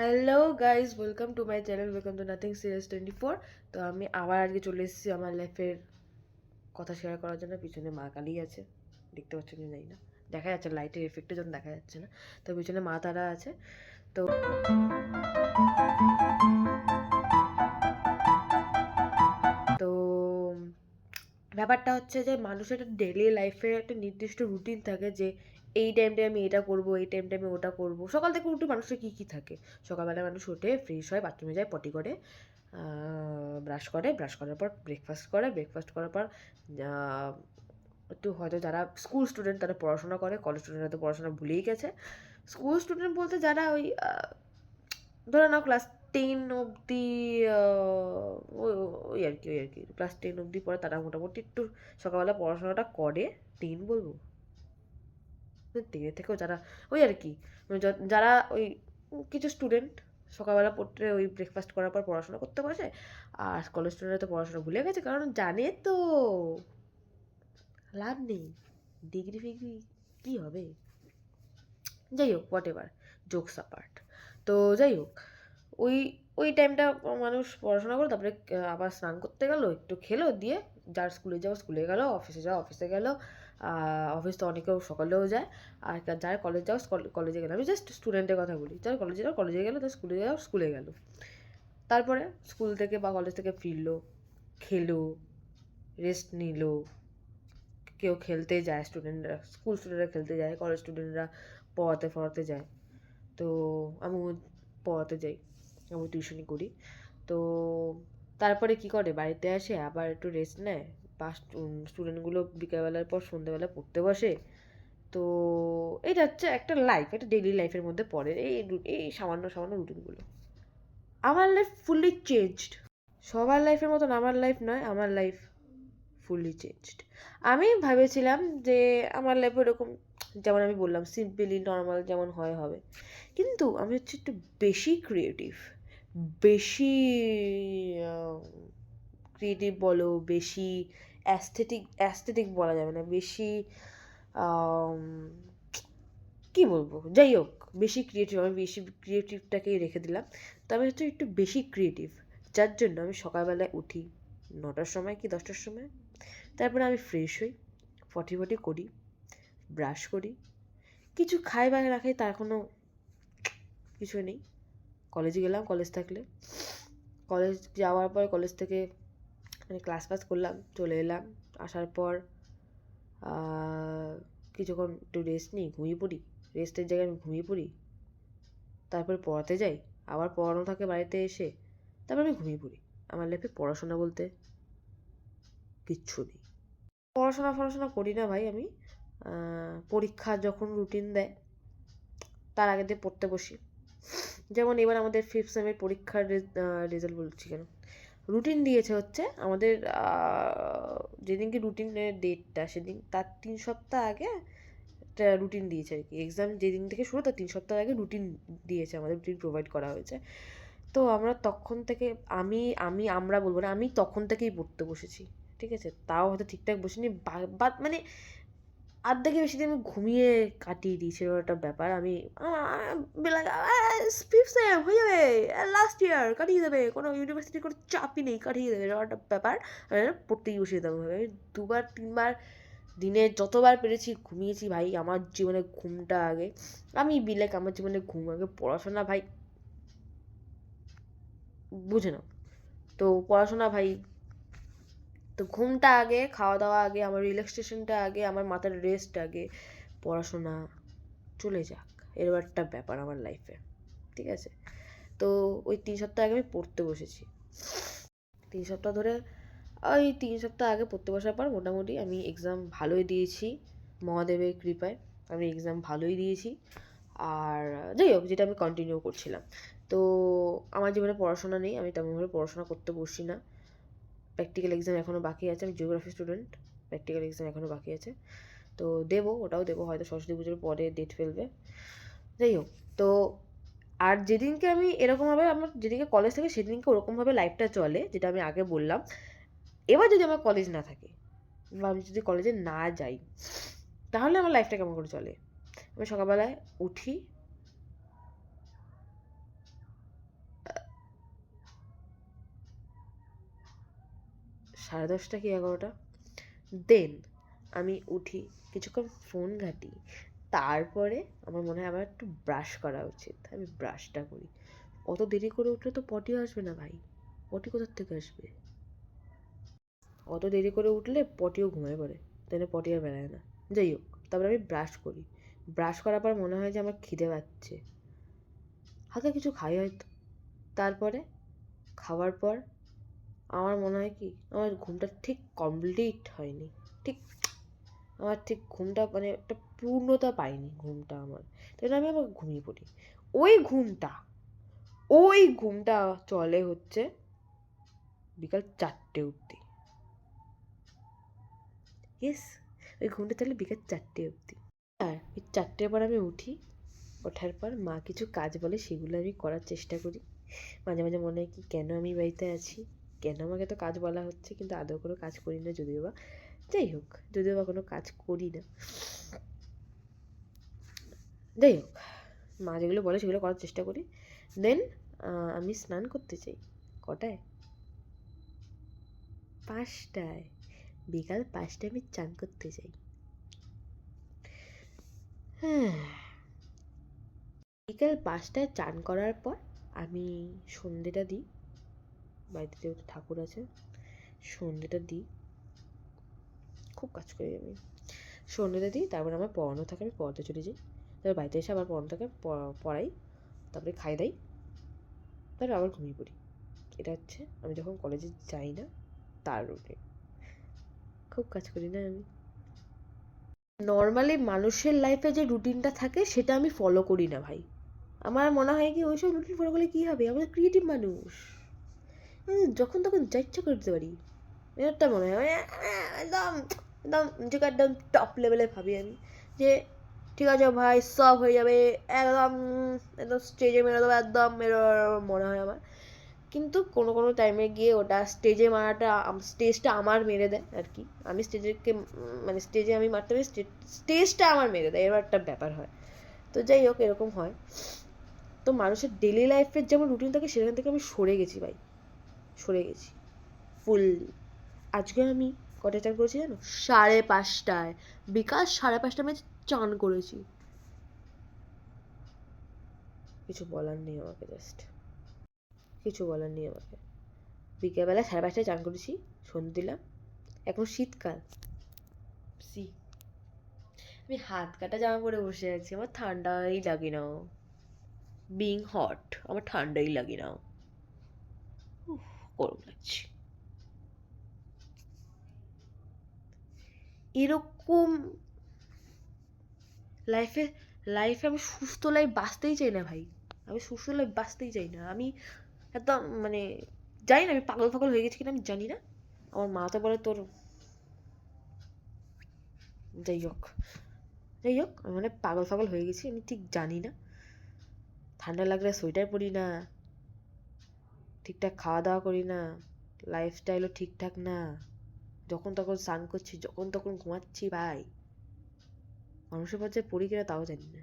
Hello guys welcome to my channel welcome to nothing serious twenty four তো আমি আবার আজকে চলে এসেছি আমার লাইফের কথা শেয়ার করার জন্য। পিছনে মা কালী আছে। দেখতে পাচ্ছেন কি জানি না। দেখা যাচ্ছে লাইটের এফেক্টের জন্য দেখা যাচ্ছে না। তো পিছনে মা তারা আছে। তো তো ব্যাপারটা হচ্ছে যে মানুষের একটা ডেলি লাইফে একটা নির্দিষ্ট রুটিন থাকে যে এই টাইমটায় আমি এটা করব, এই টাইমটায় আমি ওটা করব। সকাল থেকে উঠে মানুষের কী কী থাকে? সকালবেলা মানুষ ওঠে ফ্রেশ হয় বাথরুমে যায় পটি করে ব্রাশ করে ব্রাশ করার পর ব্রেকফাস্ট করে ব্রেকফাস্ট করার পর একটু হয়তো যারা স্কুল স্টুডেন্ট তারা পড়াশোনা করে কলেজ স্টুডেন্টরা তো পড়াশোনা ভুলেই গেছে। স্কুল স্টুডেন্ট বলতে যারা ওই ধরে নাও ক্লাস টেন অবধি ওই আর কি, ওই আর কি ক্লাস টেন অবধি পরে তারা মোটামুটি একটু সকালবেলা পড়াশোনাটা করে। টেন বলব? টেনের থেকেও যারা ওই আর কি মানে যারা ওই কিছু স্টুডেন্ট সকালবেলা পড়তে ওই ব্রেকফাস্ট করার পর পড়াশোনা করতে বসে আর কলেজ স্টুডেন্টরা তো পড়াশোনা ভুলে গেছে, কারণ জানে তো। লাভ নেই ডিগ্রি ফিগ্রি কী হবে? যাই হোক হোয়াট এভার জোকস অ্যাপার্ট তো যাই হোক, ওই ওই টাইমটা মানুষ পড়াশোনা করে তারপরে আবার স্নান করতে গেলো, একটু খেলো, দিয়ে যার স্কুলে যাও স্কুলে গেলো অফিসে যাও অফিসে গেলো অফিস তো অনেকেও সকালেও যায়। আর যার কলেজ যাও কলেজে গেলো। আমি জাস্ট স্টুডেন্টের কথা বলি। যার কলেজে যাও কলেজে গেলো, তার স্কুলে যাও স্কুলে গেলো। তারপরে স্কুল থেকে বা কলেজ থেকে ফিরলো, খেলো রেস্ট নিলো। কেউ খেলতে যায় স্টুডেন্টরা স্কুল স্টুডেন্টরা খেলতে যায় কলেজ স্টুডেন্টরা পড়াতে ফড়াতে যায়। তো আমিও পড়াতে যাই আমি টিউশনি করি। তো তারপরে কি করে? বাড়িতে আসে, আবার একটু রেস্ট নেয়। বা স্টুডেন্টগুলো বিকেলবেলার পর সন্ধ্যেবেলা পড়তে বসে। তো এটা হচ্ছে একটা লাইফ একটা ডেইলি লাইফের মধ্যে পড়ে। এই এই সামান্য সামান্য রুটিনগুলো আমার লাইফ ফুললি চেঞ্জড সবার লাইফের মতন আমার লাইফ নয়, আমার লাইফ ফুললি চেঞ্জড আমি ভেবেছিলাম যে আমার লাইফ এরকম, যেমন আমি বললাম সিম্পলি নর্মাল যেমন হয়, হবে। কিন্তু আমি হচ্ছে একটু বেশি ক্রিয়েটিভ বেশি ক্রিয়েটিভ বলো, বেশি অ্যাস্থেটিক অ্যাস্থেটিক বলা যাবে না। বেশি কি বলব? যাই হোক, বেশি ক্রিয়েটিভ আমি বেশি ক্রিয়েটিভটাকেই রেখে দিলাম। তো আমি হচ্ছে একটু বেশি ক্রিয়েটিভ যার জন্য আমি সকালবেলায় উঠি নটার সময় কি দশটার সময়? তারপরে আমি ফ্রেশ হই ফটি ফটি করি ব্রাশ করি। কিছু খাই বা না খাই তার কোনো কিছু নেই। কলেজে গেলাম, কলেজ থাকলে। কলেজ যাওয়ার পর কলেজ থেকে মানে ক্লাস ফাস করলাম, চলে এলাম। আসার পর কিছুক্ষণ একটু রেস্ট নিই, ঘুমিয়ে পড়ি। রেস্টের জায়গায় আমি ঘুমিয়ে পড়ি। তারপর পড়াতে যাই। আবার পড়ানো থাকে বাড়িতে এসে, তারপর আমি ঘুমিয়ে পড়ি। আমার লাইফে পড়াশোনা বলতে কিচ্ছু নেই। পড়াশোনা ফড়াশোনা করি না ভাই আমি। পরীক্ষা যখন রুটিন দেয়, তার আগে দিয়ে পড়তে বসি। যেমন এবার আমাদের ফিফথ সেমের পরীক্ষার রেজাল্ট বলছি কেন? রুটিন দিয়েছে হচ্ছে আমাদের যেদিনকে রুটিনের ডেটটা সেদিন, তার তিন সপ্তাহ আগে একটা রুটিন দিয়েছে আর কি। এক্সাম যেদিন থেকে শুরু, তার তিন সপ্তাহ আগে রুটিন দিয়েছে আমাদের রুটিন প্রোভাইড করা হয়েছে। তো আমরা তখন থেকে, আমি আমি, আমরা বলব না, আমি তখন থেকেই পড়তে বসেছি, ঠিক আছে? তাও হয়তো ঠিকঠাক বসিনি বাদ মানে আর্ধেকে বেশি দিন আমি ঘুমিয়ে কাটিয়ে দিয়েছি, এরকম একটা ব্যাপার। আমি ফিফথ সেম হয়ে যাবে লাস্ট ইয়ার কাটিয়ে দেবে, কোনো ইউনিভার্সিটির কোনো চাপই নেই, কাটিয়ে দেবে, এরকম একটা ব্যাপার। আমি পড়তেই বসিয়ে যেতাম আমি দুবার, তিনবার, দিনে যতবার পেরেছি ঘুমিয়েছি ভাই, আমার জীবনে ঘুমটা আগে। আমি বিলেক আমার জীবনে ঘুম আগে, পড়াশোনা ভাই, বুঝে নাও। তো পড়াশোনা ভাই তো ঘুমটা আগে খাওয়া দাওয়া আগে, আমার রিল্যাক্সেশনটা আগে, আমার মাথার রেস্ট আগে, পড়াশোনা চলে যাক। এরকম একটা ব্যাপার আমার লাইফে ঠিক আছে? তো ওই তিন সপ্তাহ আগে আমি পড়তে বসেছি। তিন সপ্তাহ ধরে, ওই তিন সপ্তাহ আগে পড়তে বসার পর মোটামুটি আমি এক্সাম ভালোই দিয়েছি, মহাদেবের কৃপায় আমি এক্সাম ভালোই দিয়েছি। আর যাই হোক, যেটা আমি কন্টিনিউ করছিলাম। তো আমার জীবনে পড়াশোনা নেই, আমি তেমনভাবে পড়াশোনা করতে বসি না। প্র্যাকটিক্যাল এক্সাম এখনও বাকি আছে, আমি জিওগ্রাফি স্টুডেন্ট প্র্যাকটিক্যাল এক্সাম এখনও বাকি আছে। তো দেবো, ওটাও দেবো, হয়তো সরস্বতী পুজোর পরে ডেট ফেলবে। যাই হোক, তো আর যেদিনকে আমি এরকমভাবে আমার যেদিনকে কলেজ থাকে, সেদিনকে ওরকমভাবে লাইফটা চলে, যেটা আমি আগে বললাম। এবার যদি আমার কলেজ না থাকে, বা আমি যদি কলেজে না যাই, তাহলে আমার লাইফটা কেমন করে চলে? আমি সকালবেলায় উঠি সাড়ে দশটা কি এগারোটা? দেন আমি উঠি, কিছুক্ষণ ফোন ঘাঁটি, তারপরে আমার মনে হয় আমার একটু ব্রাশ করা উচিত। আমি ব্রাশটা করি। অত দেরি করে উঠলে তো পটিও আসবে না ভাই। পটি কোথার থেকে আসবে? অত দেরি করে উঠলে পটিও ঘুমায় পড়ে। না পটি আর বেড়ায় না। যাই হোক, তারপরে আমি ব্রাশ করি। ব্রাশ করার পর মনে হয় যে আমার খিদে পাচ্ছে। হালকা কিছু খাই হয়তো। তারপরে খাওয়ার পর আমার মনে হয় কি, আমার ঘুমটা ঠিক কমপ্লিট হয়নি। ঠিক, আমার ঠিক ঘুমটা মানে একটা পূর্ণতা পাইনি ঘুমটা আমার। তাই আমি আবার ঘুমিয়ে পড়ি। ওই ঘুমটা ওই ঘুমটা চলে হচ্ছে বিকাল চারটে অবধি। ইয়েস ওই ঘুমটা চলে বিকাল চারটে অবধি। আর ওই চারটের পর আমি উঠি, ওঠার পর মা কিছু কাজ বলে সেগুলো আমি করার চেষ্টা করি। মাঝে মাঝে মনে হয় কি, কেন আমি বাড়িতে আছি? কেন আমাকে তো কাজ বলা হচ্ছে, কিন্তু আদৌ কোনো কাজ করি না যদিও বা। যাই হোক, যদিও বা কোনো কাজ করি না। যাই হোক, মা যেগুলো বলে সেগুলো করার চেষ্টা করি। দেন আমি স্নান করতে চাই। কটায়? পাঁচটায়। বিকাল পাঁচটায় আমি চান করতে চাই। হ্যাঁ। বিকাল পাঁচটায় চান করার পর আমি সন্ধেটা দিই। বাড়িতে যেহেতু ঠাকুর আছে সন্ধেটা দিই। খুব কাজ করি আমি। সন্ধেটা দিই, তারপর আমার পড়ানো থাকে, আমি পড়াতে চলে যাই। তারপর বাড়িতে এসে আবার পড়ানো থাকে পড়াই, তারপরে খাই দাই, তারপর আবার ঘুমিয়ে পড়ি। এটা হচ্ছে, আমি যখন কলেজে যাই না, তার রুটিন। খুব কাজ করি না আমি। নর্মালি মানুষের লাইফে যে রুটিনটা থাকে, সেটা আমি ফলো করি না ভাই। আমার মনে হয় কি, ওইসব রুটিন ফলো করলে কী হবে? আমরা ক্রিয়েটিভ মানুষ। যখন তখন যা ইচ্ছা করতে পারি। একটা মনে হয়। মানে, একদম একদম নিজেকে একদম টপ লেভেলে ভাবি আমি। যে ঠিক আছে ভাই সব হয়ে যাবে। একদম একদম স্টেজে মেরে দেবো একদম মেরে মনে হয় আমার। কিন্তু কোনো কোনো টাইমে গিয়ে ওটা স্টেজে মারাটা স্টেজটা আমার মেরে দেয় আর কি। আমি স্টেজেকে মানে স্টেজে আমি মারতে পারি স্টেজটা আমার মেরে দেয়। এবার একটা ব্যাপার হয়। তো যাই হোক এরকম হয়। তো মানুষের ডেলি লাইফের যেমন রুটিন থাকে সেখান থেকে আমি সরে গেছি ভাই। সরে গেছি। ফুললি আজকে আমি কটায় চান করেছি জানো? সাড়ে পাঁচটায়। বিকাল সাড়ে পাঁচটায় আমি চান করেছি। কিছু বলার নেই আমাকে জাস্ট কিছু বলার নেই আমাকে। বিকেলবেলা সাড়ে পাঁচটায় চান করেছি সন্ধে দিলাম। এখন শীতকাল। সি। আমি হাত কাটা জামা পরে বসে আছি আমার ঠান্ডাই লাগে না বিং হট আমার ঠান্ডাই লাগে না লাগছে এরকম লাইফে লাইফে আমি সুস্থ লাইফ বাঁচতেই চাই না ভাই। আমি সুস্থ লাইফ বাঁচতেই চাই না। আমি একদম মানে জানি না, আমি পাগল ফাগল হয়ে গেছি কিনা আমি জানি না। আমার মা তো বলে তোর যাই হোক যাই হোক, আমি মানে পাগল ফাগল হয়ে গেছি, আমি ঠিক জানি না। ঠান্ডা লাগলে সোয়েটার পরি না। ঠিকঠাক খাওয়া দাওয়া করি না লাইফস্টাইলও ঠিকঠাক না, যখন তখন স্নান করছি, যখন তখন ঘুমাচ্ছি, ভাই। মানুষের পর্যায়ে পড়ি কিনা তাও জানি না।